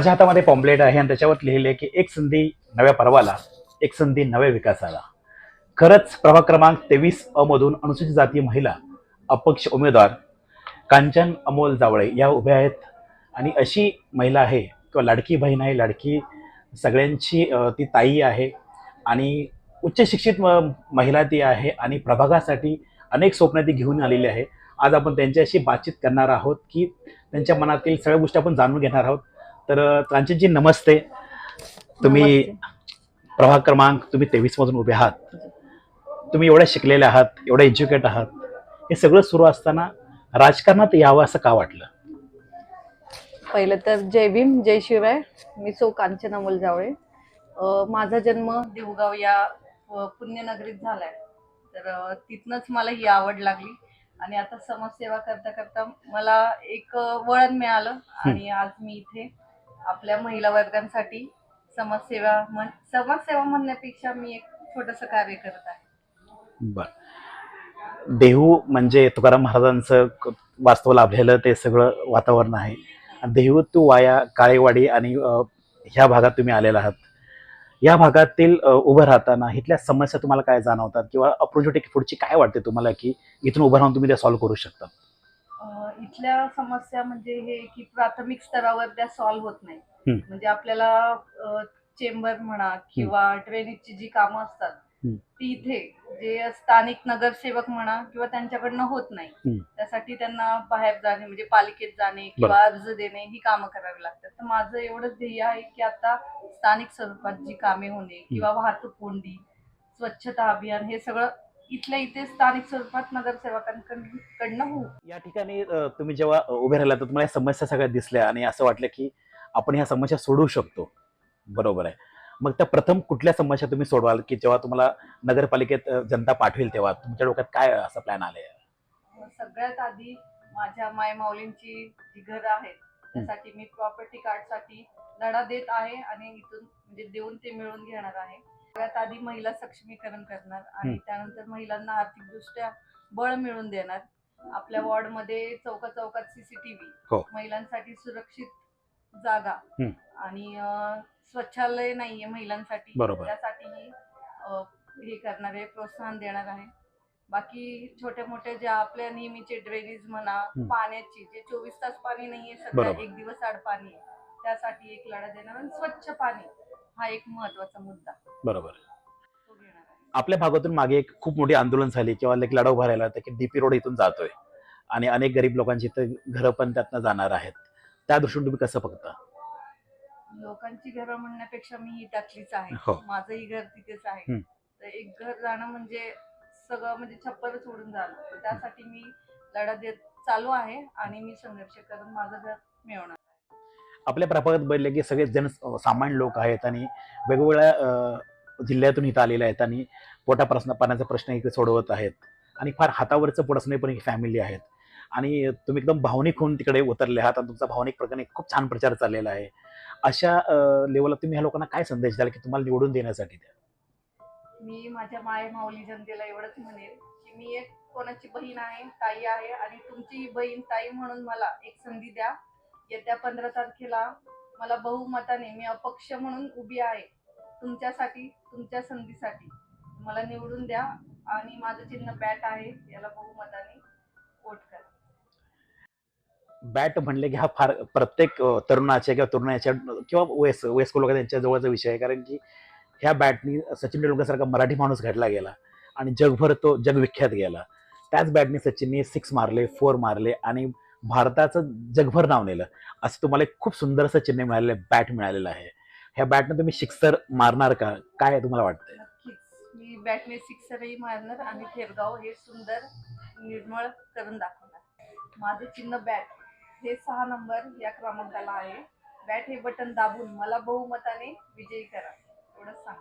माझ्या हातामध्ये पॉम्पलेट आहे आणि त्याच्यावर लिहिले आहे की एक संधी नव्या पर्वाला एक संधी नव्या विकासाला. खरंच प्रभाग क्रमांक तेवीस अ मधून अनुसूचित जाती महिला अपक्ष उमेदवार कांचन अमोल जावळे या उभ्या आहेत. आणि अशी महिला आहे किंवा लाडकी बहीण आहे लाडकी सगळ्यांची ती ताई आहे. आणि उच्च शिक्षित म- महिला ती आहे आणि प्रभागासाठी अनेक स्वप्न ती घेऊन आलेली आहे. आज आपण त्यांच्याशी बातचीत करणार आहोत की त्यांच्या मनातील सगळ्या गोष्टी आपण जाणून घेणार आहोत. तर कांचनजी नमस्ते. तुम्ही. प्रभाग क्रमांक तुम्ही तेवीस मधून उभे आहात. तुम्ही एवढ्या शिकलेले आहात एवढे एज्युकेट आहात. हे सगळं सुरू असताना राजकारणात यावं असं का वाटलं? पहिलं तर जय भीम जय शिवराय मी सौ कांचन अमोल जावळे. माझा जन्म देवगाव या पुण्यनगरीत झालाय. तर तिथनंच मला ही आवड लागली. आणि आता समाजसेवा करता करता मला एक वळण मिळालं. आणि आज मी इथे आपल्या महिला वर्गांसाठी समाजसेवा म्हण समाजसेवा म्हणण्यापेक्षा मी एक छोटस कार्य करत आहे. बर. देहू म्हणजे तुकाराम महाराजांचं क- वास्तव लाभलेलं ते सगळं वातावरण आहे. आणि देहू तू वाया काळेवाडी आणि अ, ह्या भागात तुम्ही आलेला आहात. या भागातील अ, उभं राहताना इथल्या समस्या तुम्हाला काय जाणवतात? किंवा अपॉर्च्युनिटी पुढची काय वाटते तुम्हाला की इथून उभं राहून तुम्ही त्या सॉल्व्ह करू शकता? इथल्या समस्या म्हणजे हे की प्राथमिक स्तरावर त्या सॉल्व्ह होत नाही. म्हणजे आपल्याला चेंबर म्हणा किंवा ड्रेनेजची जी कामं असतात. ती इथे जे स्थानिक नगरसेवक म्हणा किंवा त्यांच्याकडनं होत नाही. त्यासाठी त्यांना बाहेर जाणे म्हणजे पालिकेत जाणे किंवा अर्ज देणे ही कामं करावी लागतात तर माझं एवढंच ध्येय आहे की आता स्थानिक स्वरूपात जी कामे होणे किंवा वाहतूक कोंडी स्वच्छता अभियान हे सगळं इथल्या इथे स्थानिक स्वरूपात नगरसेवकांकडनं होऊ. या ठिकाणी अ, तुम्ही जेव्हा अ, उभे राहिला तर तुम्हाला या समस्या सगळ्या दिसल्या आणि असं वाटलं की आपण ह्या समस्या सोडवू शकतो. बरोबर आहे. मग त्या प्रथम कुठल्या समस्या तुम्ही सोडवाल की जेव्हा तुम्हाला नगरपालिकेत अ, जनता पाठवेल तेव्हा? तुमच्या डोक्यात काय असा प्लॅन आलाय? सगळ्यात आधी माझ्या माय माऊलींची जी घरं आहेत त्यासाठी मी प्रॉपर्टी कार्डसाठी लढा देत आहे आणि इथून म्हणजे देऊन ते मिळवून घेणार आहे. सगळ्यात आधी महिला सक्षमीकरण करणार आणि. त्यानंतर महिलांना आर्थिकदृष्ट्या बळ मिळवून देणार आपल्या वॉर्डमध्ये चौका चौकात हो. सीसीटीव्ही महिलांसाठी सुरक्षित जागा हम्म. आणि अं, स्वच्छालय नाहीये महिलांसाठी बरोबर. त्यासाठीही अं, हे करणार आहे प्रोत्साहन देणार आहे बाकी छोटे मोठे जे आपल्या नेहमीचे ड्रेनेज म्हणा हम्म. पाण्याची जे चोवीस तास पाणी नाहीये सध्या बरोबर. एक दिवस आड पाणी आहे त्यासाठी एक लढा देणार आणि स्वच्छ पाणी हा एक महत्त्वाचा मुद्दा. बरोबर. तो घेणार आहे. आपल्या भागातून मागे एक खूप मोठी आंदोलन झाली किंवा एक लढा उभा राहिला होता की डीपी रोड इथून जातोय. आणि अनेक गरीब लोकांची इथं घरं पण त्यातनं जाणार आहेत. त्या दृष्टीने तुम्ही कसं बघता? लोकांची घरं म्हणण्यापेक्षा मी ही त्यातलीच आहे. हो. माझंही घर तिथेच आहे. हम्म. तर एक घर जाणं म्हणजे सगळं म्हणजे छप्परच उडून झालं तर त्यासाठी मी लढा देत चालू आहे आणि मी संघर्ष करून माझं घर मिळवणार आपल्या प्रभागात बघितलं की सगळे जन सामान्य लोक आहेत आणि वेगवेगळ्या जिल्ह्यातून इथं आलेले आहेत आणि पोटाप्रश्न पाण्याचा प्रश्न इथे सोडवत आहेत. आणि फार हातावरचं पोट पण ही फॅमिली आहेत. आणि तुम्ही एकदम भावनिक होऊन तिकडे उतरले आहात आणि तुमचा भावनिक प्रकारे खूप छान प्रचार चाललेला आहे. अशा लेवलला तुम्ही ह्या लोकांना काय संदेश द्याल की तुम्हाला निवडून देण्यासाठी द्या मी माझ्या माय माऊली जनतेला एवढंच म्हणेल की मी एक कोणाची बहीण आहे ताई आहे आणि तुमची बहीण ताई म्हणून मला एक संधी द्या. येत्या पंधरा तारखेला मला बहुमताने मी अपक्ष म्हणून उभी आहे. तुमच्यासाठी तुमच्या संधीसाठी. मला निवडून द्या आणि माझं चिन्ह बॅट आहे याला बहुमताने वोट करा. बॅट म्हणले की हा फार प्रत्येक तरुणाच्या किंवा तरुणाच्या किंवा वयस्क वयस्क लोक त्यांच्या जवळचा विषय आहे. कारण की ह्या बॅटनी सचिन तेंडुलकरसारखा मराठी माणूस घडला गेला आणि जगभर तो जगविख्यात गेला. त्याच बॅटनी सचिनने सिक्स मारले फोर मारले आणि भारताचं जगभर नाव नेलं. असं तुम्हाला एक खूप सुंदर असं चिन्ह मिळालेलं आहे. बॅट मिळालेलं आहे. ह्या बॅटनं तुम्ही सिक्सर मारणार का? काय तुम्हाला वाटतंय? मी बॅटने सिक्सरही मारणार आणि थेरगाव हे सुंदर निर्मळ करून दाखवणार. माझे चिन्ह बॅट. हे सहा नंबर या क्रमांकाला आहे. बॅट हे बटन दाबून मला बहुमताने विजयी करा. एवढंच सांग